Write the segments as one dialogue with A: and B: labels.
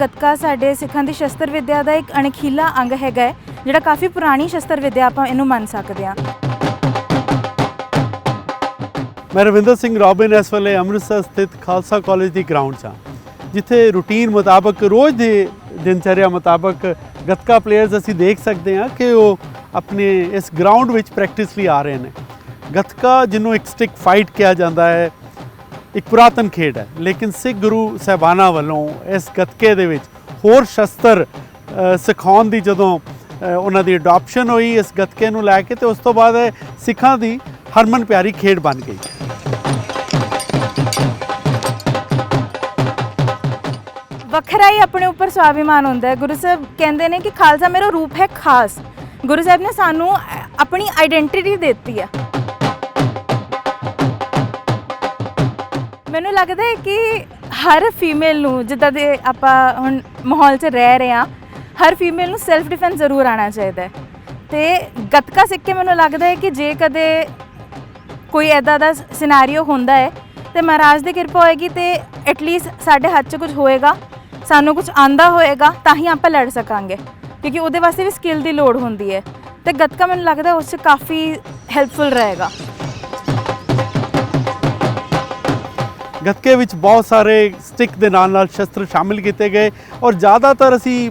A: ਗੱਤਕਾ ਸਾਡੇ ਸਿੱਖਾਂ ਦੀ ਸ਼ਸਤਰ ਵਿੱਦਿਆ ਦਾ ਇੱਕ ਅਣਖੀਲਾ ਅੰਗ ਹੈਗਾ ਹੈ, ਜਿਹੜਾ ਕਾਫੀ ਪੁਰਾਣੀ ਸ਼ਸਤਰ ਵਿੱਦਿਆ ਆਪਾਂ ਇਹਨੂੰ ਮੰਨ ਸਕਦੇ ਹਾਂ।
B: ਮੈਂ ਰਵਿੰਦਰ ਸਿੰਘ ਰੋਬਿਨ ਇਸ ਵੇਲੇ ਅੰਮ੍ਰਿਤਸਰ ਸਥਿਤ ਖਾਲਸਾ ਕਾਲਜ ਦੀ ਗਰਾਊਂਡ 'ਚ ਹਾਂ ਜਿੱਥੇ ਰੂਟੀਨ ਮੁਤਾਬਕ ਰੋਜ਼ ਦੇ ਦਿਨਚਰਿਆ ਮੁਤਾਬਕ ਗੱਤਕਾ ਪਲੇਅਰਸ ਅਸੀਂ ਦੇਖ ਸਕਦੇ ਹਾਂ ਕਿ ਉਹ ਆਪਣੇ ਇਸ ਗਰਾਊਂਡ ਵਿੱਚ ਪ੍ਰੈਕਟਿਸ ਲਈ ਆ ਰਹੇ ਨੇ। ਗੱਤਕਾ ਜਿਹਨੂੰ ਇੱਕ ਸਟਿਕ ਫਾਈਟ ਕਿਹਾ ਜਾਂਦਾ ਹੈ, ਇੱਕ ਪੁਰਾਤਨ ਖੇਡ ਹੈ। ਲੇਕਿਨ ਸਿੱਖ ਗੁਰੂ ਸਾਹਿਬਾਨਾਂ ਵੱਲੋਂ ਇਸ ਗੱਤਕੇ ਦੇ ਵਿੱਚ ਹੋਰ ਸ਼ਸਤਰ ਸਿਖਾਉਣ ਦੀ ਜਦੋਂ ਉਹਨਾਂ ਦੀ ਅਡਾਪਸ਼ਨ ਹੋਈ ਇਸ ਗੱਤਕੇ ਨੂੰ ਲੈ ਕੇ, ਤੇ ਉਸ ਤੋਂ ਬਾਅਦ ਸਿੱਖਾਂ ਦੀ ਹਰਮਨ ਪਿਆਰੀ ਖੇਡ ਬਣ ਗਈ।
A: ਵੱਖਰਾ ਹੀ ਆਪਣੇ ਉੱਪਰ ਸਵਾਭਿਮਾਨ ਹੁੰਦਾ ਹੈ। ਗੁਰੂ ਸਾਹਿਬ ਕਹਿੰਦੇ ਨੇ ਕਿ ਖਾਲਸਾ ਮੇਰਾ ਰੂਪ ਹੈ ਖਾਸ। ਗੁਰੂ ਸਾਹਿਬ ਨੇ ਸਾਨੂੰ ਆਪਣੀ ਆਇਡੈਂਟੀਟੀ ਦਿੱਤੀ ਹੈ। ਮੈਨੂੰ ਲੱਗਦਾ ਹੈ ਕਿ ਹਰ ਫੀਮੇਲ ਨੂੰ, ਜਿੱਦਾਂ ਦੇ ਆਪਾਂ ਹੁਣ ਮਾਹੌਲ 'ਚ ਰਹਿ ਰਹੇ ਹਾਂ, ਹਰ ਫੀਮੇਲ ਨੂੰ ਸੈਲਫ ਡਿਫੈਂਸ ਜ਼ਰੂਰ ਆਉਣਾ ਚਾਹੀਦਾ ਹੈ। ਤੇ ਗੱਤਕਾ ਸਿੱਖ ਕੇ ਮੈਨੂੰ ਲੱਗਦਾ ਹੈ ਕਿ ਜੇ ਕਦੇ ਕੋਈ ਐਦਾਂ ਦਾ ਸਿਨਾਰੀਓ ਹੁੰਦਾ ਹੈ, ਤੇ ਮਹਾਰਾਜ ਦੀ ਕਿਰਪਾ ਹੋਏਗੀ ਤੇ ਐਟਲੀਸਟ ਸਾਡੇ ਹੱਥ 'ਚ ਕੁਝ ਹੋਏਗਾ, ਸਾਨੂੰ ਕੁਝ ਆਂਦਾ ਹੋਏਗਾ, ਤਾਂ ਹੀ ਆਪਾਂ ਲੜ ਸਕਾਂਗੇ। ਕਿਉਂਕਿ ਉਹਦੇ ਵਾਸਤੇ ਵੀ ਸਕਿੱਲ ਦੀ ਲੋੜ ਹੁੰਦੀ ਹੈ। ਤੇ ਗੱਤਕਾ ਮੈਨੂੰ ਲੱਗਦਾ ਉਸ 'ਚ ਕਾਫੀ ਹੈਲਪਫੁਲ ਰਹੇਗਾ।
B: ਗੱਤਕੇ ਵਿੱਚ ਬਹੁਤ ਸਾਰੇ ਸਟਿਕ ਦੇ ਨਾਲ ਨਾਲ ਸ਼ਸਤਰ ਸ਼ਾਮਿਲ ਕੀਤੇ ਗਏ ਔਰ ਜ਼ਿਆਦਾਤਰ ਅਸੀਂ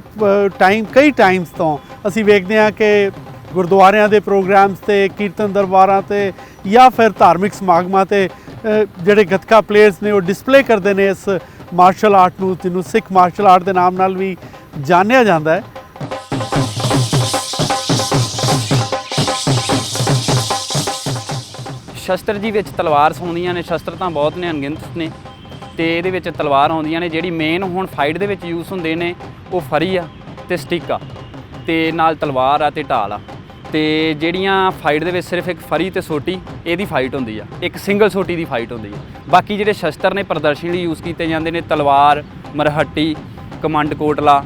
B: ਟਾਈਮ ਕਈ ਟਾਈਮਸ ਤੋਂ ਅਸੀਂ ਵੇਖਦੇ ਹਾਂ ਕਿ ਗੁਰਦੁਆਰਿਆਂ ਦੇ ਪ੍ਰੋਗਰਾਮਸ ਤੇ, ਕੀਰਤਨ ਦਰਬਾਰਾਂ ਤੇ ਜਾਂ ਫਿਰ ਧਾਰਮਿਕ ਸਮਾਗਮਾਂ ਤੇ ਜਿਹੜੇ ਗੱਤਕਾ ਪਲੇਅਰਸ ਨੇ ਉਹ ਡਿਸਪਲੇ ਕਰਦੇ ਨੇ ਇਸ ਮਾਰਸ਼ਲ ਆਰਟ ਨੂੰ, ਜਿਹਨੂੰ ਸਿੱਖ ਮਾਰਸ਼ਲ ਆਰਟ ਦੇ ਨਾਮ ਨਾਲ ਵੀ ਜਾਣਿਆ ਜਾਂਦਾ ਹੈ।
C: ਸ਼ਸਤਰ ਜੀ ਵਿੱਚ ਤਲਵਾਰ ਸੌਂਦੀਆਂ ਨੇ, ਸ਼ਸਤਰ ਤਾਂ ਬਹੁਤ ਨੇ, ਅਣਗਿਣਤ ਨੇ। ਤੇ ਇਹਦੇ ਵਿੱਚ ਤਲਵਾਰ ਆਉਂਦੀਆਂ ਨੇ, ਜਿਹੜੀ ਮੇਨ ਹੁਣ ਫਾਈਟ ਦੇ ਵਿੱਚ ਯੂਜ਼ ਹੁੰਦੇ ਨੇ, ਉਹ ਫਰੀ ਆ ਤੇ ਸਟਿਕ ਆ। ਤੇ ਨਾਲ ਤਲਵਾਰ ਆ ਤੇ ਢਾਲ ਆ। ਤੇ ਜਿਹੜੀਆਂ ਫਾਈਟ ਦੇ ਵਿੱਚ ਸਿਰਫ ਇੱਕ ਫਰੀ ਤੇ ਸੋਟੀ ਇਹਦੀ ਫਾਈਟ ਹੁੰਦੀ ਆ। ਇੱਕ ਸਿੰਗਲ ਸੋਟੀ ਦੀ ਫਾਈਟ ਹੁੰਦੀ ਆ। ਬਾਕੀ ਜਿਹੜੇ ਸ਼ਸਤਰ ਨੇ, ਪ੍ਰਦਰਸ਼ਨ ਲਈ ਯੂਜ਼ ਕੀਤੇ ਜਾਂਦੇ ਨੇ, ਤਲਵਾਰ, ਮਰਹੱਟੀ, ਕਮੰਡ ਕੋਟਲਾ,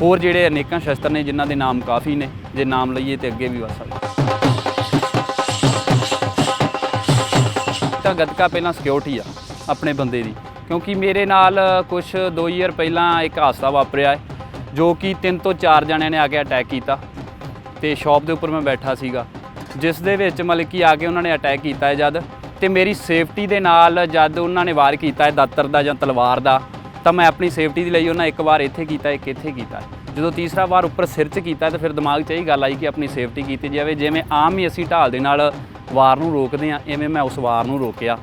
C: ਹੋਰ ਜਿਹੜੇ ਅਨੇਕਾਂ ਸ਼ਸਤਰ ਨੇ, ਜਿਨ੍ਹਾਂ ਦੇ ਨਾਮ ਕਾਫੀ ਨੇ, ਜੇ ਨਾਮ ਲਈਏ ਤੇ ਅੱਗੇ ਵੀ ਵੱਧ ਸਕਦੇ। ਤਾਂ ਗੱਤਕਾ ਪਹਿਲਾਂ ਸਿਕਿਉਰਿਟੀ ਆ, ਆਪਣੇ ਬੰਦੇ ਦੀ। ਕਿਉਂਕਿ ਮੇਰੇ ਨਾਲ ਕੁਝ 2 ਈਅਰ ਪਹਿਲਾਂ ਇੱਕ ਹਾਦਸਾ ਵਾਪਰਿਆ ਹੈ, ਜੋ ਕਿ ਤਿੰਨ ਤੋਂ ਚਾਰ ਜਣਿਆਂ ਨੇ ਆ ਕੇ ਅਟੈਕ ਕੀਤਾ ਤੇ ਸ਼ਾਪ ਦੇ ਉੱਪਰ ਮੈਂ ਬੈਠਾ ਸੀਗਾ। ਜਿਸ ਦੇ ਵਿੱਚ ਮਤਲਬ ਕਿ ਆ ਕੇ ਉਹਨਾਂ ਨੇ ਅਟੈਕ ਕੀਤਾ ਹੈ ਜਦ ਤੇ ਮੇਰੀ ਸੇਫਟੀ ਦੇ ਨਾਲ ਜਦ ਉਹਨਾਂ ਨੇ ਵਾਰ ਕੀਤਾ ਹੈ ਦਾਤਰ ਦਾ ਜਾਂ ਤਲਵਾਰ ਦਾ, ਤਾਂ ਮੈਂ ਆਪਣੀ ਸੇਫਟੀ ਦੇ ਲਈ ਉਹਨਾਂ ਇੱਕ ਵਾਰ ਇੱਥੇ ਕੀਤਾ, ਇੱਕ ਇੱਥੇ ਕੀਤਾ। ਜਦੋਂ ਤੀਸਰਾ ਵਾਰ ਉੱਪਰ ਸਿਰ 'ਚ ਕੀਤਾ ਤਾਂ ਫਿਰ ਦਿਮਾਗ 'ਚ ਇਹ ਗੱਲ ਆਈ ਕਿ ਆਪਣੀ ਸੇਫਟੀ ਕੀਤੀ ਜਾਵੇ, ਜਿਵੇਂ ਆਮ ਹੀ ਅਸੀਂ ਢਾਲ ਦੇ ਨਾਲ ਵਾਰ ਨੂੰ ਰੋਕਦੇ ਆ ਐਵੇਂ ਮੈਂ ਉਸ ਵਾਰ ਨੂੰ ਰੋਕਿਆ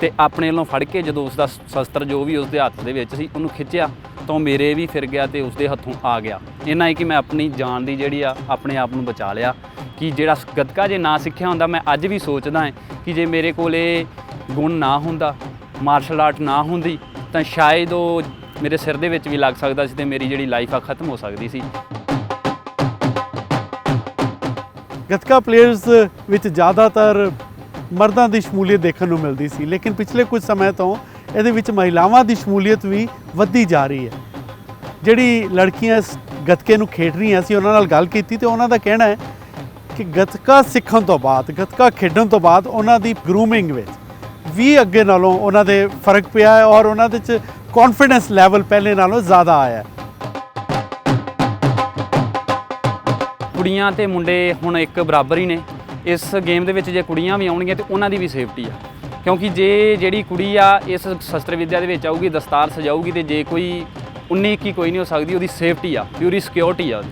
C: ਤੇ ਆਪਣੇ ਵੱਲੋਂ ਫੜ ਕੇ ਜਦੋਂ ਉਸ ਦਾ ਸ਼ਸਤਰ ਜੋ ਵੀ ਉਸ ਦੇ ਹੱਥ ਦੇ ਵਿੱਚ ਸੀ, ਉਹਨੂੰ ਖਿੱਚਿਆ ਤਾਂ ਉਹ ਮੇਰੇ ਵੀ ਫਿਰ ਗਿਆ ਤੇ ਉਸ ਦੇ ਹੱਥੋਂ ਆ ਗਿਆ। ਇਹਨਾਂ ਹੀ ਕਿ ਮੈਂ ਆਪਣੀ ਜਾਨ ਦੀ ਜਿਹੜੀ ਆ, ਆਪਣੇ ਆਪ ਨੂੰ ਬਚਾ ਲਿਆ ਕਿ ਜਿਹੜਾ ਗੱਤਕਾ ਜੇ ਨਾ ਸਿੱਖਿਆ ਹੁੰਦਾ, ਮੈਂ ਅੱਜ ਵੀ ਸੋਚਦਾ ਹਾਂ ਕਿ ਜੇ ਮੇਰੇ ਕੋਲ ਇਹ ਗੁਣ ਨਾ ਹੁੰਦਾ ਮਾਰਸ਼ਲ ਆਰਟ ਨਾ ਹੁੰਦੀ, ਤਾਂ ਸ਼ਾਇਦ ਉਹ ਮੇਰੇ ਸਿਰ ਦੇ ਵਿੱਚ ਵੀ ਲੱਗ ਸਕਦਾ ਸੀ ਤੇ ਮੇਰੀ ਜਿਹੜੀ ਲਾਈਫ ਆ, ਖਤਮ ਹੋ ਸਕਦੀ ਸੀ।
B: ਗੱਤਕਾ ਪਲੇਅਰਸ ਵਿੱਚ ਜ਼ਿਆਦਾਤਰ ਮਰਦਾਂ ਦੀ ਸ਼ਮੂਲੀਅਤ ਦੇਖਣ ਨੂੰ ਮਿਲਦੀ ਸੀ, ਲੇਕਿਨ ਪਿਛਲੇ ਕੁਝ ਸਮੇਂ ਤੋਂ ਇਹਦੇ ਵਿੱਚ ਮਹਿਲਾਵਾਂ ਦੀ ਸ਼ਮੂਲੀਅਤ ਵੀ ਵੱਧਦੀ ਜਾ ਰਹੀ ਹੈ। ਜਿਹੜੀ ਲੜਕੀਆਂ ਇਸ ਗੱਤਕੇ ਨੂੰ ਖੇਡ ਰਹੀਆਂ ਸੀ, ਉਹਨਾਂ ਨਾਲ ਗੱਲ ਕੀਤੀ ਤੇ ਉਹਨਾਂ ਦਾ ਕਹਿਣਾ ਹੈ ਕਿ ਗੱਤਕਾ ਸਿੱਖਣ ਤੋਂ ਬਾਅਦ, ਗੱਤਕਾ ਖੇਡਣ ਤੋਂ ਬਾਅਦ ਉਹਨਾਂ ਦੀ ਗਰੂਮਿੰਗ ਵਿੱਚ ਵੀ ਅੱਗੇ ਨਾਲੋਂ ਉਹਨਾਂ ਦੇ ਫ਼ਰਕ ਪਿਆ ਹੈ ਔਰ ਉਹਨਾਂ ਦੇ ਚ ਕੌਨਫੀਡੈਂਸ ਲੈਵਲ ਪਹਿਲੇ ਨਾਲੋਂ ਜ਼ਿਆਦਾ ਆਇਆ ਹੈ।
C: ਕੁੜੀਆਂ ਤੇ ਮੁੰਡੇ ਹੁਣ ਇੱਕ ਬਰਾਬਰ ਹੀ ਨੇ। ਇਸ ਗੇਮ ਦੇ ਵਿੱਚ ਜੇ ਕੁੜੀਆਂ ਵੀ ਆਉਣਗੀਆਂ ਤੇ ਉਹਨਾਂ ਦੀ ਵੀ ਸੇਫਟੀ ਆ। ਕਿਉਂਕਿ ਜੇ ਜਿਹੜੀ ਕੁੜੀ ਆ, ਇਸ ਸ਼ਸਤਰ ਵਿਦਿਆ ਦੇ ਵਿੱਚ ਆਊਗੀ, ਦਸਤਾਰ ਸਜਾਊਗੀ ਤੇ ਜੇ ਕੋਈ 19 21 ਕੋਈ ਨਹੀਂ ਹੋ ਸਕਦੀ, ਉਹਦੀ ਸੇਫਟੀ ਆ ਪਿਊਰੀ ਸਿਕਿਉਰਿਟੀ ਆ ਉਹਦੀ।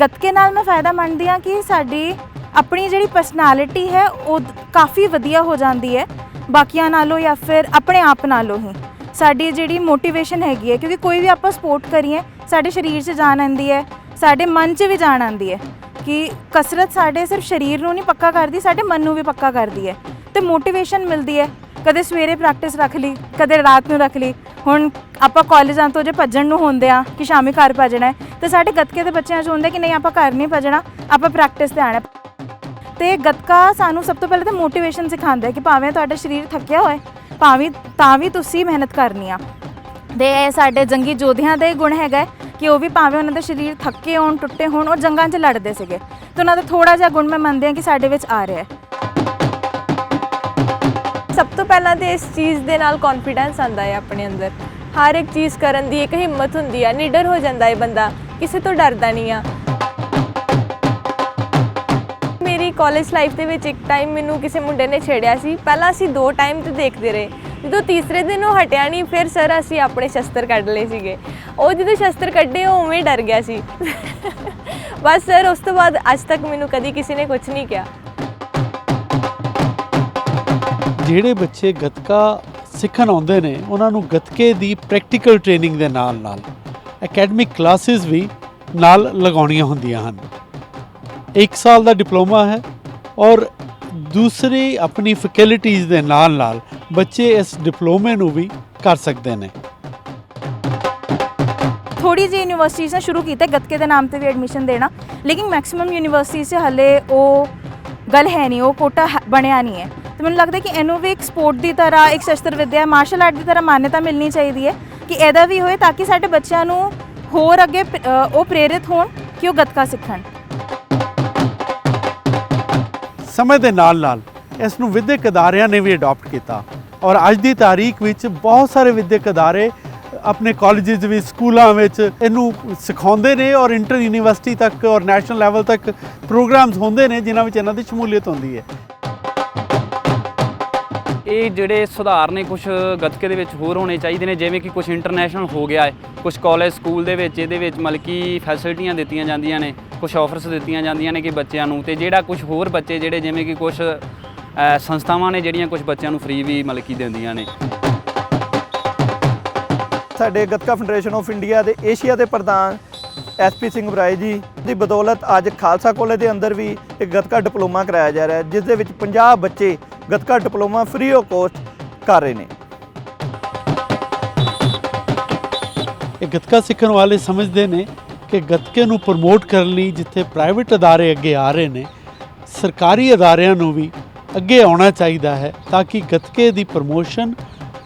A: ਗੱਤਕੇ ਨਾਲ ਮੈਂ ਫਾਇਦਾ ਮੰਨਦੀ ਹਾਂ ਕਿ ਸਾਡੀ ਆਪਣੀ ਜਿਹੜੀ ਪਰਸਨੈਲਿਟੀ ਹੈ, ਉਹ ਕਾਫੀ ਵਧੀਆ ਹੋ ਜਾਂਦੀ ਹੈ। ਬਾਕੀਆਂ ਨਾਲੋਂ ਜਾਂ ਫਿਰ ਆਪਣੇ ਆਪ ਨਾਲੋਂ ਹੀ। ਸਾਡੀ ਜਿਹੜੀ ਮੋਟੀਵੇਸ਼ਨ ਹੈਗੀ ਹੈ, ਕਿਉਂਕਿ ਕੋਈ ਵੀ ਆਪਾਂ ਸਪੋਰਟ ਕਰੀਏ, ਸਾਡੇ ਸਰੀਰ 'ਚ ਜਾਨ ਆਉਂਦੀ ਹੈ। ਸਾਡੇ ਮਨ 'ਚ ਵੀ ਜਾਣ ਆਉਂਦੀ ਹੈ ਕਿ ਕਸਰਤ ਸਾਡੇ ਸਿਰਫ ਸਰੀਰ ਨੂੰ ਨਹੀਂ ਪੱਕਾ ਕਰਦੀ, ਸਾਡੇ ਮਨ ਨੂੰ ਵੀ ਪੱਕਾ ਕਰਦੀ ਹੈ ਤੇ ਮੋਟੀਵੇਸ਼ਨ ਮਿਲਦੀ ਹੈ। ਕਦੇ ਸਵੇਰੇ ਪ੍ਰੈਕਟਿਸ ਰੱਖ ਲਈ, ਕਦੇ ਰਾਤ ਨੂੰ ਰੱਖ ਲਈ। ਹੁਣ ਆਪਾਂ ਕਾਲਜਾਂ ਤੋਂ ਜੇ ਭੱਜਣ ਨੂੰ ਹੁੰਦੇ ਆ ਕਿ ਸ਼ਾਮੀ ਘਰ ਭੱਜਣਾ ਹੈ, ਤੇ ਸਾਡੇ ਗੱਤਕੇ ਦੇ ਬੱਚਿਆਂ 'ਚ ਹੁੰਦਾ ਕਿ ਨਹੀਂ ਆਪਾਂ ਘਰ ਨਹੀਂ ਭੱਜਣਾ, ਆਪਾਂ ਪ੍ਰੈਕਟਿਸ ਤੇ ਆਣਾ ਤੇ ਗੱਤਕਾ ਸਾਨੂੰ ਸਭ ਤੋਂ ਪਹਿਲਾਂ ਤਾਂ ਮੋਟੀਵੇਸ਼ਨ ਸਿਖਾਉਂਦਾ ਹੈ ਕਿ ਭਾਵੇਂ ਤੁਹਾਡਾ ਸਰੀਰ ਥੱਕਿਆ ਹੋਏ, ਭਾਵੇਂ ਤਾਂ ਵੀ ਤੁਸੀਂ ਮਿਹਨਤ ਕਰਨੀ ਆ। ਤੇ ਇਹ ਸਾਡੇ ਜੰਗੀ ਯੋਧਿਆਂ ਦਾ ਹੀ ਗੁਣ ਹੈਗਾ ਕਿ ਉਹ ਵੀ ਭਾਵੇਂ ਉਹਨਾਂ ਦੇ ਸਰੀਰ ਥੱਕੇ ਹੋਣ, ਟੁੱਟੇ ਹੋਣ, ਉਹ ਜੰਗਾਂ 'ਚ ਲੜਦੇ ਸੀਗੇ। ਤੇ ਉਹਨਾਂ ਦਾ ਥੋੜਾ ਜਿਹਾ ਗੁਣ ਮੈਂ ਮੰਨਦੀ ਹਾਂ ਕਿ ਸਾਡੇ ਵਿੱਚ ਆ ਰਿਹਾ ਹੈ।
D: ਸਭ ਤੋਂ ਪਹਿਲਾਂ ਤੇ ਇਸ ਚੀਜ਼ ਦੇ ਨਾਲ ਕੌਨਫੀਡੈਂਸ ਆਂਦਾ ਹੈ ਆਪਣੇ ਅੰਦਰ। ਹਰ ਇੱਕ ਚੀਜ਼ ਕਰਨ ਦੀ ਇੱਕ ਹਿੰਮਤ ਹੁੰਦੀ ਹੈ ਨਿਡਰ ਹੋ ਜਾਂਦਾ ਹੈ ਬੰਦਾ, ਕਿਸੇ ਤੋਂ ਡਰਦਾ ਨਹੀਂ ਆ। ਮੇਰੀ ਕਾਲਜ ਲਾਈਫ ਦੇ ਵਿੱਚ ਇੱਕ ਟਾਈਮ ਮੈਨੂੰ ਕਿਸੇ ਮੁੰਡੇ ਨੇ ਛੇੜਿਆ ਸੀ। ਪਹਿਲਾਂ ਅਸੀਂ ਦੋ ਟਾਈਮ ਤੇ ਦੇਖਦੇ ਰਹੇ। ਜਦੋਂ ਤੀਸਰੇ ਦਿਨ ਉਹ ਹਟਿਆ ਨਹੀਂ, ਫਿਰ ਸਰ ਅਸੀਂ ਆਪਣੇ ਸ਼ਸਤਰ ਕੱਢ ਲਏ ਸੀਗੇ। ਉਹ ਜਦੋਂ ਸ਼ਸਤਰ ਕੱਢੇ, ਉਹ ਉਵੇਂ ਡਰ ਗਿਆ ਸੀ। ਬਸ ਸਰ, ਉਸ ਤੋਂ ਬਾਅਦ ਅੱਜ ਤੱਕ ਮੈਨੂੰ ਕਦੀ ਕਿਸੇ ਨੇ ਕੁਝ ਨਹੀਂ ਕਿਹਾ।
B: ਜਿਹੜੇ ਬੱਚੇ ਗੱਤਕਾ ਸਿੱਖਣ ਆਉਂਦੇ ਨੇ, ਉਹਨਾਂ ਨੂੰ ਗੱਤਕੇ ਦੀ ਪ੍ਰੈਕਟੀਕਲ ਟ੍ਰੇਨਿੰਗ ਦੇ ਨਾਲ ਨਾਲ ਅਕੈਡਮਿਕ ਕਲਾਸਿਸ ਵੀ ਨਾਲ ਲਗਾਉਣੀਆਂ ਹੁੰਦੀਆਂ ਹਨ। ਇੱਕ ਸਾਲ ਦਾ ਡਿਪਲੋਮਾ ਹੈ ਔਰ ਦੂਸਰੀ ਆਪਣੀ ਫੈਕਲਟੀਆਂ ਦੇ ਨਾਲ ਨਾਲ ਬੱਚੇ ਇਸ ਡਿਪਲੋਮੇ ਨੂੰ ਵੀ ਕਰ ਸਕਦੇ ਨੇ।
A: ਥੋੜੀ ਜਿਹੀ ਯੂਨੀਵਰਸਿਟੀਜ਼ ਨੇ ਸ਼ੁਰੂ ਕੀਤਾ, ਗੱਤਕੇ ਦੇ ਨਾਮ ਤੇ ਵੀ ਐਡਮਿਸ਼ਨ ਦੇਣਾ, ਲੇਕਿਨ ਮੈਕਸਿਮਮ ਯੂਨੀਵਰਸਿਟੀ 'ਚ ਹਲੇ ਉਹ ਗੱਲ ਹੈ ਨਹੀਂ, ਉਹ ਕੋਟਾ ਬਣਿਆ ਨਹੀਂ ਹੈ। ਤੇ ਮੈਨੂੰ ਲੱਗਦਾ ਕਿ ਇਹਨੂੰ ਵੀ ਇੱਕ ਸਪੋਰਟ ਦੀ ਤਰ੍ਹਾਂ, ਇੱਕ ਸ਼ਸਤਰ ਵਿਦਿਆ ਮਾਰਸ਼ਲ ਆਰਟ ਦੀ ਤਰ੍ਹਾਂ ਮਾਨਤਾ ਮਿਲਣੀ ਚਾਹੀਦੀ ਹੈ ਕਿ ਇਹਦਾ ਵੀ ਹੋਏ ਤਾਂ ਕਿ ਸਾਡੇ ਬੱਚਿਆਂ ਨੂੰ ਹੋਰ ਅੱਗੇ ਉਹ ਪ੍ਰੇਰਿਤ ਹੋਣ ਕਿ ਉਹ ਗੱਤਕਾ ਸਿੱਖਣ।
B: ਸਮੇਂ ਦੇ ਨਾਲ ਨਾਲ ਇਸ ਨੂੰ ਵਿਦਿਅਕ ਅਦਾਰਿਆਂ ਨੇ ਵੀ ਅਡਾਪਟ ਕੀਤਾ। ਔਰ ਅੱਜ ਦੀ ਤਾਰੀਖ ਵਿੱਚ ਬਹੁਤ ਸਾਰੇ ਵਿਦਿਅਕ ਅਦਾਰੇ ਆਪਣੇ ਕਾਲਜਿਸ ਵਿੱਚ, ਸਕੂਲਾਂ ਵਿੱਚ ਇਹਨੂੰ ਸਿਖਾਉਂਦੇ ਨੇ ਔਰ ਇੰਟਰ ਯੂਨੀਵਰਸਿਟੀ ਤੱਕ ਔਰ ਨੈਸ਼ਨਲ ਲੈਵਲ ਤੱਕ ਪ੍ਰੋਗਰਾਮਸ ਹੁੰਦੇ ਨੇ, ਜਿਨ੍ਹਾਂ ਵਿੱਚ ਇਹਨਾਂ ਦੀ ਸ਼ਮੂਲੀਅਤ ਹੁੰਦੀ ਹੈ।
C: ਇਹ ਜਿਹੜੇ ਸੁਧਾਰ ਨੇ ਕੁਝ ਗੱਤਕੇ ਦੇ ਵਿੱਚ ਹੋਰ ਹੋਣੇ ਚਾਹੀਦੇ ਨੇ, ਜਿਵੇਂ ਕਿ ਕੁਝ ਇੰਟਰਨੈਸ਼ਨਲ ਹੋ ਗਿਆ ਹੈ ਕੁਝ ਕਾਲਜ ਸਕੂਲ ਦੇ ਵਿੱਚ ਇਹਦੇ ਵਿੱਚ ਮਤਲਬ ਕਿ ਫੈਸਿਲਿਟੀਆਂ ਦਿੱਤੀਆਂ ਜਾਂਦੀਆਂ ਨੇ ਕੁਝ ਆਫਰਸ ਦਿੱਤੀਆਂ ਜਾਂਦੀਆਂ ਨੇ ਕਿ ਬੱਚਿਆਂ ਨੂੰ ਤੇ ਜਿਹੜਾ ਕੁਝ ਹੋਰ ਬੱਚੇ ਜਿਹੜੇ ਜਿਵੇਂ ਕਿ ਕੁਝ ਸੰਸਥਾਵਾਂ ਨੇ ਜਿਹੜੀਆਂ ਕੁਝ ਬੱਚਿਆਂ ਨੂੰ ਫ੍ਰੀ ਵੀ ਮਤਲਬ ਕਿ ਦਿੰਦੀਆਂ ਨੇ।
E: ਸਾਡੇ ਗੱਤਕਾ ਫੈਡਰੇਸ਼ਨ ਆਫ ਇੰਡੀਆ ਦੇ ਏਸ਼ੀਆ ਦੇ ਪ੍ਰਧਾਨ ਐਸਪੀ ਸਿੰਘ ਬਰਾਏ ਜੀ ਦੀ ਬਦੌਲਤ ਅੱਜ ਖਾਲਸਾ ਕਾਲਜ ਦੇ ਅੰਦਰ ਵੀ ਇੱਕ ਗੱਤਕਾ ਡਿਪਲੋਮਾ ਕਰਾਇਆ ਜਾ ਰਿਹਾ ਹੈ, ਜਿਸ ਦੇ ਵਿੱਚ 50 ਬੱਚੇ Gatka diploma free of cost ਕਰ ਰਹੇ ਨੇ।
B: ਇਹ ਗੱਤਕਾ ਸਿੱਖਣ ਵਾਲੇ ਸਮਝਦੇ ਨੇ ਕਿ ਗੱਤਕੇ ਨੂੰ ਪ੍ਰਮੋਟ ਕਰਨ ਲਈ ਜਿੱਥੇ ਪ੍ਰਾਈਵੇਟ ਅਦਾਰੇ ਅੱਗੇ ਆ ਰਹੇ ਨੇ ਸਰਕਾਰੀ ਅਦਾਰਿਆਂ ਨੂੰ ਵੀ ਅੱਗੇ ਆਉਣਾ ਚਾਹੀਦਾ ਹੈ ਤਾਂ ਕਿ ਗੱਤਕੇ ਦੀ ਪ੍ਰਮੋਸ਼ਨ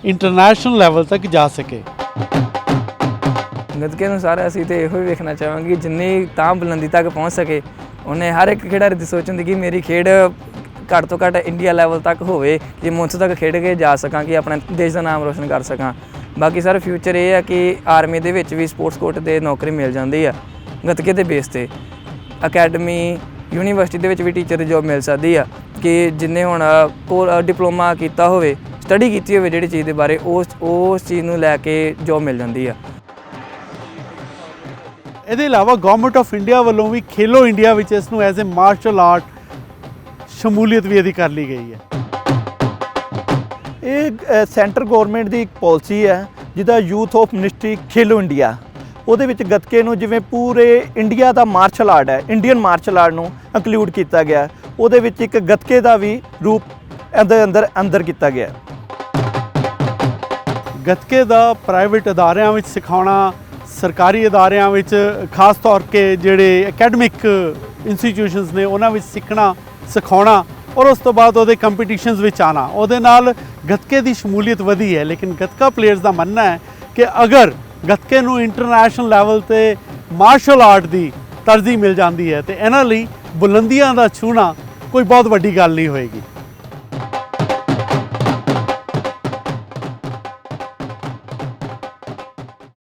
B: ਇੰਟਰਨੈਸ਼ਨਲ ਲੈਵਲ ਤੱਕ ਜਾ ਸਕੇ।
F: ਗੱਤਕੇ ਨੂੰ ਸਾਰਾ ਅਸੀਂ ਤੇ ਇਹੋ ਹੀ ਵੇਖਣਾ ਚਾਹਾਂਗੇ ਜਿੰਨੀ ਤਾਂ ਬੁਲੰਦੀ ਤੱਕ ਪਹੁੰਚ ਸਕੇ ਉਹਨੇ ਹਰ ਇੱਕ ਖਿਡਾਰੀ ਦੀ ਸੋਚ ਹੁੰਦੀ ਕਿ ਮੇਰੀ ਖੇਡ ਘੱਟ ਤੋਂ ਘੱਟ ਇੰਡੀਆ ਲੈਵਲ ਤੱਕ ਹੋਵੇ ਕਿ ਮੈਂ ਉੱਥੋਂ ਤੱਕ ਖੇਡ ਕੇ ਜਾ ਸਕਾਂ ਕਿ ਆਪਣੇ ਦੇਸ਼ ਦਾ ਨਾਮ ਰੋਸ਼ਨ ਕਰ ਸਕਾਂ। ਬਾਕੀ ਸਰ ਫਿਊਚਰ ਇਹ ਆ ਕਿ ਆਰਮੀ ਦੇ ਵਿੱਚ ਵੀ ਸਪੋਰਟਸ ਕੋਟ 'ਤੇ ਨੌਕਰੀ ਮਿਲ ਜਾਂਦੀ ਆ, ਗੱਤਕੇ ਦੇ ਬੇਸ ਤੇ। ਅਕੈਡਮੀ ਯੂਨੀਵਰਸਿਟੀ ਦੇ ਵਿੱਚ ਵੀ ਟੀਚਰ ਦੀ ਜੋਬ ਮਿਲ ਸਕਦੀ ਆ, ਕਿ ਜਿੰਨੇ ਹੁਣ ਕੋ ਡਿਪਲੋਮਾ ਕੀਤਾ ਹੋਵੇ ਸਟੱਡੀ ਕੀਤੀ ਹੋਵੇ ਜਿਹੜੀ ਚੀਜ਼ ਦੇ ਬਾਰੇ, ਉਸ ਉਸ ਚੀਜ਼ ਨੂੰ ਲੈ ਕੇ ਜੋਬ ਮਿਲ ਜਾਂਦੀ ਆ।
B: ਇਹਦੇ ਇਲਾਵਾ ਗਵਰਨਮੈਂਟ ਆਫ ਇੰਡੀਆ ਵੱਲੋਂ ਵੀ ਖੇਲੋ ਇੰਡੀਆ ਵਿੱਚ ਇਸ ਨੂੰ ਐਜ਼ ਅ ਮਾਰਸ਼ਲ ਆਰਟ ਸ਼ਮੂਲੀਅਤ ਵੀ ਇਹਦੀ ਕਰ ਲਈ ਗਈ ਹੈ।
E: ਇਹ ਸੈਂਟਰ ਗਵਰਨਮੈਂਟ ਦੀ ਇੱਕ ਪਾਲਿਸੀ ਹੈ, ਜਿਹਦਾ youth of ministry Khelo India. ਉਹਦੇ ਵਿੱਚ ਗੱਤਕੇ ਨੂੰ ਜਿਵੇਂ ਪੂਰੇ ਇੰਡੀਆ ਦਾ ਮਾਰਸ਼ਲ ਆਰਟ ਹੈ, ਇੰਡੀਅਨ ਮਾਰਸ਼ਲ ਆਰਟ ਨੂੰ ਇਨਕਲੂਡ ਕੀਤਾ ਗਿਆ। ਉਹਦੇ ਵਿੱਚ ਇੱਕ ਗੱਤਕੇ ਦਾ ਵੀ ਰੂਪ ਇਹਦੇ ਅੰਦਰ ਅੰਦਰ ਕੀਤਾ ਗਿਆ।
B: ਗੱਤਕੇ ਦਾ ਪ੍ਰਾਈਵੇਟ ਅਦਾਰਿਆਂ ਵਿੱਚ ਸਿਖਾਉਣਾ, ਸਰਕਾਰੀ ਅਦਾਰਿਆਂ ਵਿੱਚ, ਖਾਸ ਤੌਰ 'ਤੇ ਜਿਹੜੇ ਅਕੈਡਮਿਕ ਇੰਸਟੀਟਿਊਸ਼ਨਸ ਨੇ, ਉਹਨਾਂ ਵਿੱਚ ਸਿੱਖਣਾ ਸਿਖਾਉਣਾ ਔਰ ਉਸ ਤੋਂ ਬਾਅਦ ਉਹਦੇ ਕੰਪੀਟੀਸ਼ਨਸ ਵਿੱਚ ਆਣਾ ਉਹਦੇ ਨਾਲ ਗੱਤਕੇ ਦੀ ਸ਼ਮੂਲੀਅਤ ਵਧੀ ਹੈ, ਲੇਕਿਨ ਗੱਤਕਾ ਪਲੇਅਰਸ ਦਾ ਮੰਨਣਾ ਹੈ ਕਿ ਅਗਰ ਗੱਤਕੇ ਨੂੰ ਇੰਟਰਨੈਸ਼ਨਲ ਲੈਵਲ ਤੇ ਮਾਰਸ਼ਲ ਆਰਟ ਦੀ ਤਰਜੀਹ ਮਿਲ ਜਾਂਦੀ ਹੈ, ਤੇ ਇਹਨਾਂ ਲਈ ਬੁਲੰਦੀਆਂ ਦਾ ਛੂਹਣਾ ਕੋਈ ਬਹੁਤ ਵੱਡੀ ਗੱਲ ਨਹੀਂ ਹੋਏਗੀ।